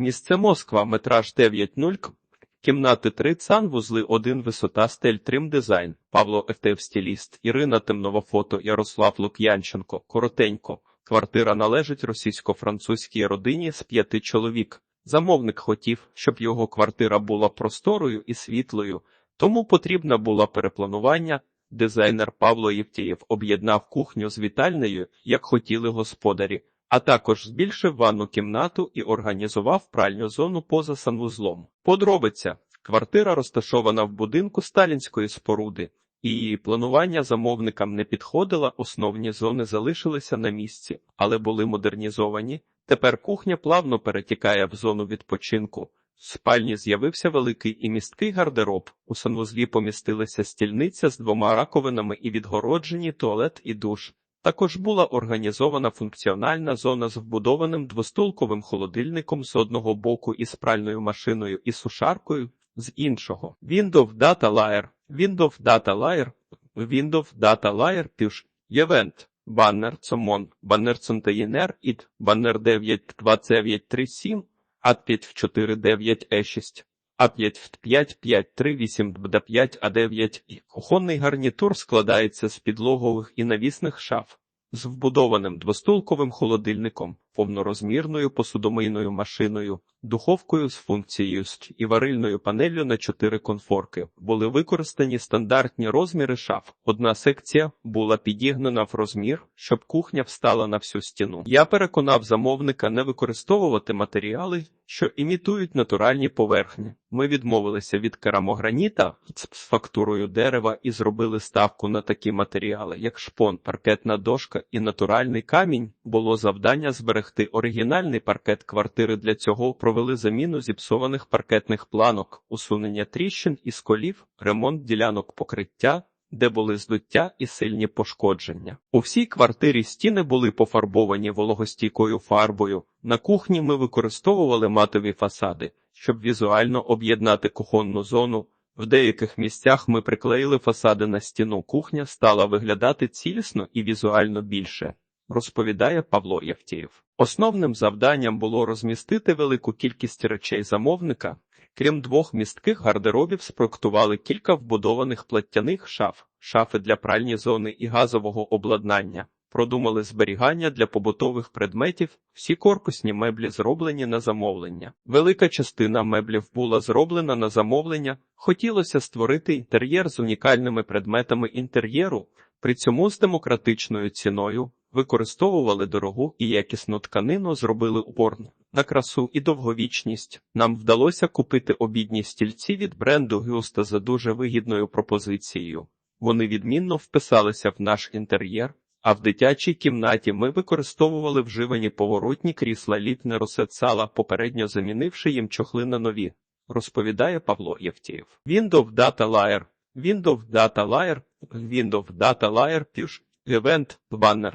Місце Москва, метраж 9.0, к- кімнати 3, санвузли 1, висота, стель, трим, дизайн, Павло Ефтев, стиліст, Ірина Темнова, фото, Ярослав Лук'янченко, коротенько. Квартира належить російсько-французькій родині з п'яти чоловік. Замовник хотів, щоб його квартира була просторою і світлою, тому потрібна була перепланування. Дизайнер Павло Євтієв об'єднав кухню з вітальнею, як хотіли господарі, а також збільшив ванну кімнату і організував пральню зону поза санвузлом. Подробиця. Квартира розташована в будинку сталінської споруди, і її планування замовникам не підходило, основні зони залишилися на місці, але були модернізовані. Тепер кухня плавно перетікає в зону відпочинку. В спальні з'явився великий і місткий гардероб. У санвузлі помістилася стільниця з двома раковинами і відгороджені туалет і душ. Також була організована функціональна зона з вбудованим двостолковим холодильником з одного боку із пральною машиною і сушаркою, з іншого. Windows Data Layer, Windows Data Layer, Windows Data Layer Push, Event, Banner Common, Banner Container IT, Banner 92937, ADPIT 49E6. А5-5-5-3-8-2-5-А9 кухонний гарнітур складається з підлогових і навісних шаф з вбудованим двостулковим холодильником повнорозмірною посудомийною машиною, духовкою з функцією СЧ і варильною панеллю на чотири конфорки. Були використані стандартні розміри шаф. Одна секція була підігнана в розмір, щоб кухня встала на всю стіну. Я переконав замовника не використовувати матеріали, що імітують натуральні поверхні. Ми відмовилися від керамограніта з фактурою дерева і зробили ставку на такі матеріали, як шпон, паркетна дошка і натуральний камінь. Було завдання зберегти оригінальний паркет квартири. Для цього провели заміну зіпсованих паркетних планок, усунення тріщин і сколів, ремонт ділянок покриття. Де були здуття і сильні пошкодження. У всій квартирі стіни були пофарбовані вологостійкою фарбою. На кухні ми використовували матові фасади, щоб візуально об'єднати кухонну зону. В деяких місцях ми приклеїли фасади на стіну. Кухня стала виглядати цілісно і візуально більше, розповідає Павло Євтєєв. Основним завданням було розмістити велику кількість речей замовника. Крім двох містких гардеробів, спроектували кілька вбудованих платтяних шаф, шафи для пральні зони і газового обладнання. Продумали зберігання для побутових предметів, всі корпусні меблі зроблені на замовлення. Велика частина меблів була зроблена на замовлення. Хотілося створити інтер'єр з унікальними предметами інтер'єру, при цьому з демократичною ціною. Використовували дорогу і якісну тканину, зробили упор на красу і довговічність. Нам вдалося купити обідні стільці від бренду Гюста за дуже вигідною пропозицією. Вони відмінно вписалися в наш інтер'єр. А в дитячій кімнаті ми використовували вживані поворотні крісла літне сала, попередньо замінивши їм чохли на нові, розповідає Павло Євтєєв. Windows Data Layer, Windows Data Layer, Windows Data Layer, Push, Event, Banner,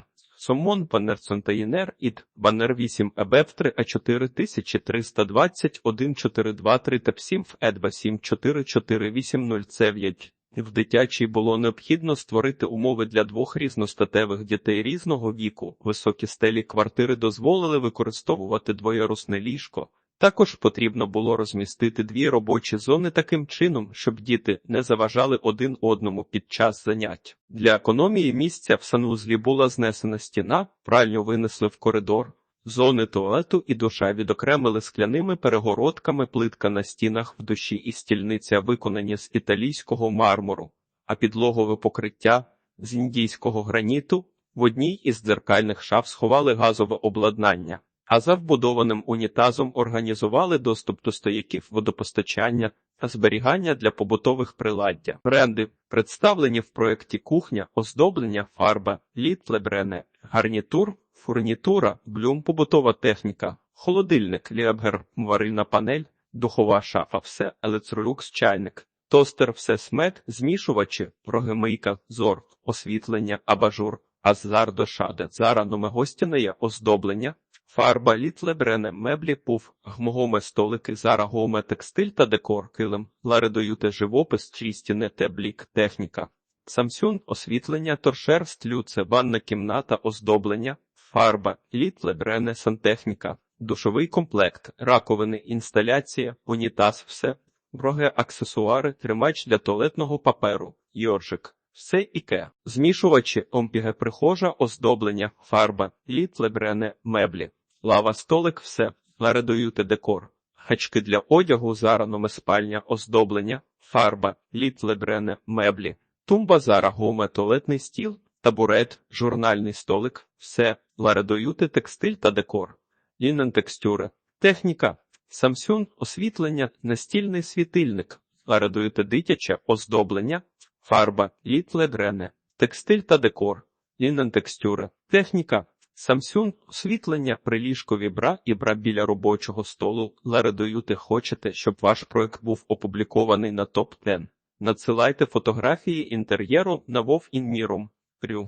Summon, Banner Container, Іт, Банер 8 EBF3 A4321 423 tab 7 в EDBA 74480 в дитячій було необхідно створити умови для двох різностатевих дітей різного віку. Високі стелі квартири дозволили використовувати двоярусне ліжко. Також потрібно було розмістити дві робочі зони таким чином, щоб діти не заважали один одному під час занять. Для економії місця в санузлі була знесена стіна, пральню винесли в коридор. Зони туалету і душа відокремили скляними перегородками плитка на стінах в душі і стільниця виконані з італійського мармуру, а підлогове покриття з індійського граніту в одній із дзеркальних шаф сховали газове обладнання, а за вбудованим унітазом організували доступ до стояків водопостачання та зберігання для побутових приладдя. Бренди представлені в проєкті кухня, оздоблення, фарба, літлебрене, гарнітур. Фурнітура, блюм, побутова техніка, холодильник, ліабгер, варильна панель, духова шафа, все, електролюкс, чайник, тостер, все смет, змішувачі, прогемийка, зор, освітлення, абажур, азар до шаде, зара номегостяне оздоблення, фарба, літлебрене, меблі, пуф, гмогоме столики, зара гоме текстиль та декор, килим, ларедоюте живопис, чистіне, теблік, техніка. Самсюн, освітлення, торшер, стлюце, ванна кімната, оздоблення, фарба, літле, брене, сантехніка, душовий комплект, раковини, інсталяція, унітаз, все, Броге аксесуари, тримач для туалетного паперу, йоршик, все іке, змішувачі, омпіге прихожа, оздоблення, фарба, літ, лебрене, меблі, лава, столик, все, ларедоюте декор, хачки для одягу, зараноме спальня, оздоблення, фарба, літ, лебрене, меблі, тумба, зара, гоме, туалетний стіл, табурет, журнальний столик, все, ларедоюте текстиль та декор, лінен текстюри, техніка, Samsung освітлення, настільний світильник, радуєте дитяче оздоблення, фарба, літ ледрене, текстиль та декор, лінен текстюри, техніка, Samsung освітлення, приліжкові бра і бра біля робочого столу. Ларедоюти хочете, щоб ваш проект був опублікований на топ 10 Надсилайте фотографії інтер'єру на Вов. Рю.